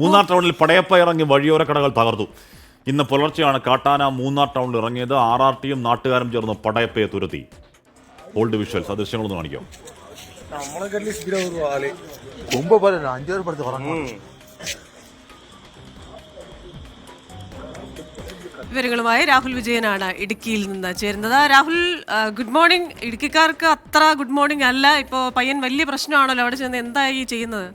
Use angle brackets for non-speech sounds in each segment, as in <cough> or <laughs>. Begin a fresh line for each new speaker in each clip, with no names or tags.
മൂന്നാർ ടൗണിൽ പടയപ്പ ഇറങ്ങി വഴിയോര കടകൾ തകർത്തു. ഇന്ന് പുലർച്ചെയാണ് കാട്ടാന മൂന്നാർ ടൗണിൽ ഇറങ്ങിയത്. ആർ ആർ ടിയും നാട്ടുകാരും ചേർന്ന് പടയപ്പയെ തുരത്തി. ഓൾഡ് വിഷ്വൽസ് ആ കാണിക്കാം.
വിവരങ്ങളുമായി രാഹുൽ വിജയനാണ് ഇടുക്കിയിൽ നിന്ന് ചേരുന്നത്. രാഹുൽ ഗുഡ് മോർണിംഗ് ഇടുക്കിക്കാർക്ക് അത്ര ഗുഡ് മോർണിംഗ് അല്ല. ഇപ്പോ പയ്യൻ വലിയ പ്രശ്നമാണല്ലോ അവിടെ ചെന്ന് എന്തായി ചെയ്യുന്നത്?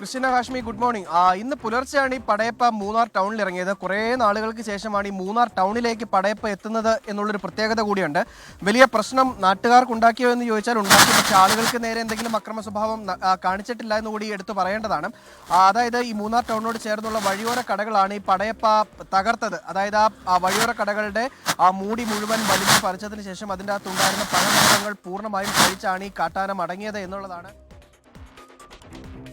Krishna Hashmi good morning. ആ ഇന്ന് പുലർച്ചെയാണ് ഈ പടയപ്പ മൂന്നാർ ടൗണിൽ ഇറങ്ങിയത്. കുറേ നാളുകൾക്ക് ശേഷമാണ് ഈ മൂന്നാർ ടൗണിലേക്ക് പടയപ്പ എത്തുന്നത് എന്നുള്ളൊരു പ്രത്യേകത കൂടിയുണ്ട്. വലിയ പ്രശ്നം നാട്ടുകാർക്ക് ഉണ്ടാക്കിയോ എന്ന് ചോദിച്ചാൽ ഉണ്ടാക്കി. പക്ഷേ ആളുകൾക്ക് നേരെ എന്തെങ്കിലും അക്രമ സ്വഭാവം കാണിച്ചിട്ടില്ല എന്ന് കൂടി എടുത്തു പറയേണ്ടതാണ്. അതായത് ഈ മൂന്നാർ ടൗണിനോട് ചേർന്നുള്ള വഴിയോര കടകളാണ് ഈ പടയപ്പ തകർത്തത്. അതായത് ആ വഴിയോര കടകളുടെ ആ മൂടി മുഴുവൻ വലിച്ചു പറിച്ചതിന് ശേഷം അതിന്റെ അകത്തുണ്ടായിരുന്ന പഴവർഗങ്ങൾ പൂർണമായും കഴിച്ചാണ് ഈ കാട്ടാന മടങ്ങിയത് എന്നുള്ളതാണ്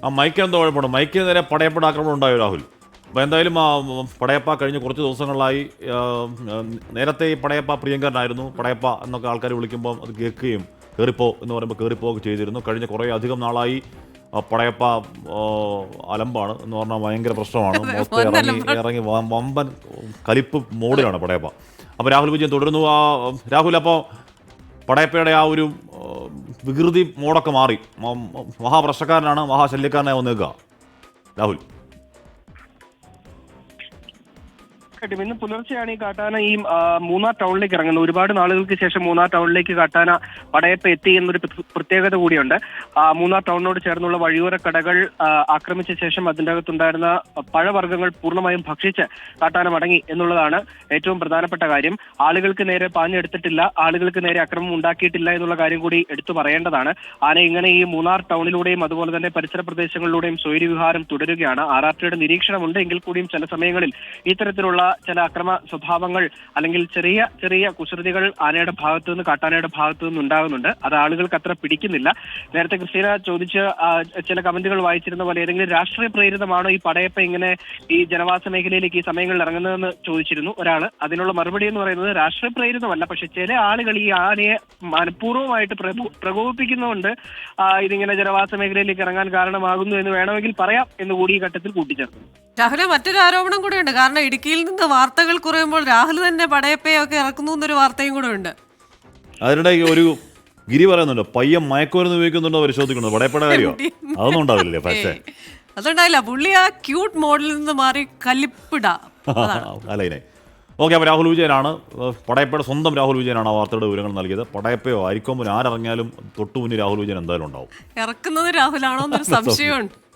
ആ മൈക്ക് എന്തോ കുഴപ്പമുണ്ട്. മൈക്കിന് നേരെ പടയപ്പട ആക്രമണം ഉണ്ടായോ രാഹുൽ? അപ്പോൾ എന്തായാലും ആ പടയപ്പ കഴിഞ്ഞ കുറച്ച് ദിവസങ്ങളിലായി നേരത്തെ ഈ പടയപ്പ പ്രിയങ്കരനായിരുന്നു. പടയപ്പ എന്നൊക്കെ ആൾക്കാർ വിളിക്കുമ്പോൾ അത് കേൾക്കുകയും കയറിപ്പോ എന്ന് പറയുമ്പോൾ കയറിപ്പോ ഒക്കെ ചെയ്തിരുന്നു. കഴിഞ്ഞ കുറേ അധികം നാളായി പടയപ്പ അലമ്പാണ് എന്ന് പറഞ്ഞാൽ ഭയങ്കര പ്രശ്നമാണ്. <laughs> ഇറങ്ങി ഇറങ്ങി വമ്പൻ കലിപ്പ് മോഡിലാണ് പടയപ്പ. അപ്പോൾ രാഹുൽ വിജയൻ തുടരുന്നു. ആ രാഹുൽ അപ്പോൾ പടയപ്പയുടെ ആ ഒരു വികൃതി മോഡൊക്കെ മാറി. മഹാപ്രശ്നക്കാരനാണ് മഹാശല്യക്കാരനായി വന്നേക്കുക. രാഹുൽ.
ഇന്ന് പുലർച്ചെയാണ് ഈ കാട്ടാന ഈ മൂന്നാർ ടൗണിലേക്ക് ഇറങ്ങുന്നത്. ഒരുപാട് നാളുകൾക്ക് ശേഷം മൂന്നാർ ടൗണിലേക്ക് കാട്ടാന പടയപ്പ് എത്തി എന്നൊരു പ്രത്യേകത കൂടിയുണ്ട്. മൂന്നാർ ടൗണിനോട് ചേർന്നുള്ള വഴിയോര കടകൾ ആക്രമിച്ച ശേഷം അതിന്റെ അകത്തുണ്ടായിരുന്ന പഴവർഗങ്ങൾ പൂർണമായും ഭക്ഷിച്ച് കാട്ടാന മടങ്ങി എന്നുള്ളതാണ് ഏറ്റവും പ്രധാനപ്പെട്ട കാര്യം. ആളുകൾക്ക് നേരെ പാഞ്ഞെടുത്തിട്ടില്ല. ആളുകൾക്ക് നേരെ അക്രമം ഉണ്ടാക്കിയിട്ടില്ല എന്നുള്ള കാര്യം കൂടി എടുത്തു പറയേണ്ടതാണ്. ആന ഇങ്ങനെ ഈ മൂന്നാർ ടൗണിലൂടെയും അതുപോലെ തന്നെ പരിസര പ്രദേശങ്ങളിലൂടെയും സ്വൈര്യവിഹാരം തുടരുകയാണ്. ആർ ആർ ടിയുടെ നിരീക്ഷണമുണ്ട്. എങ്കിൽ കൂടിയും ചില സമയങ്ങളിൽ ഇത്തരത്തിലുള്ള ചില അക്രമ സ്വഭാവങ്ങൾ അല്ലെങ്കിൽ ചെറിയ ചെറിയ കുസൃതികൾ ആനയുടെ ഭാഗത്തു നിന്ന് കാട്ടാനയുടെ ഭാഗത്തു നിന്ന് ഉണ്ടാകുന്നുണ്ട്. അത് ആളുകൾക്ക് അത്ര പിടിക്കുന്നില്ല. നേരത്തെ ക്രിസ്റ്റീന ചോദിച്ച് ചില കമന്റുകൾ വായിച്ചിരുന്ന പോലെ ഏതെങ്കിലും രാഷ്ട്രീയ പ്രേരിതമാണോ ഈ പടയപ്പ ഇങ്ങനെ ഈ ജനവാസ മേഖലയിലേക്ക് ഈ സമയങ്ങളിൽ ഇറങ്ങുന്നതെന്ന് ചോദിച്ചിരുന്നു ഒരാൾ അതിനുള്ള മറുപടി എന്ന് പറയുന്നത് രാഷ്ട്രീയ പ്രേരിതമല്ല. പക്ഷെ ചില ആളുകൾ ഈ ആനയെ മനഃപൂർവമായിട്ട് പ്രകോ- പ്രകോപിപ്പിക്കുന്നതുകൊണ്ട് ഇതിങ്ങനെ ജനവാസ മേഖലയിലേക്ക് ഇറങ്ങാൻ കാരണമാകുന്നു എന്ന് വേണമെങ്കിൽ പറയാം എന്ന് കൂടി ഈ ഘട്ടത്തിൽ കൂട്ടിച്ചേർത്തു.
രാഹുലെ മറ്റൊരു ആരോപണം കൂടെയുണ്ട് കാരണം ഇടുക്കിയിൽ നിന്ന് വാർത്തകൾ കുറയുമ്പോൾ രാഹുൽ തന്നെ പടയപ്പയൊക്കെ ഇറക്കുന്നു എന്നൊരു വാർത്തയും കൂടെ ഉണ്ട്.
അതിനിടെ ഒരു ഗിരി പറയുന്നുണ്ടോ പയ്യൻ മയക്കുമരുന്ന് ഉപയോഗിക്കുന്നുണ്ടോ പരിശോധിക്കുന്നു പടയപ്പയുടെ കാര്യമോ അതൊന്നും ഉണ്ടാവില്ലേ പക്ഷേ.
അതുണ്ടായില്ല പുള്ളി ആ ക്യൂട്ട് മോഡലിൽ നിന്ന് മാറി കലിപ്പിട
അല്ലേ <laughs> ഓക്കെ അപ്പോൾ രാഹുൽ വിജയനാണ്. പടയപ്പയുടെ സ്വന്തം രാഹുൽ വിജയനാണ് ആ വാർത്തയുടെ വിവരങ്ങൾ നൽകിയത്. പടയപ്പയോ അരിക്കൊമ്പൻ ആരിറങ്ങിയാലും തൊട്ടു മുന്നിൽ രാഹുൽ വിജയൻ എന്തായാലും ഉണ്ടാവും.
ഇറക്കുന്നത് രാഹുലാണോ എന്നൊരു സംശയമുണ്ട്. <laughs>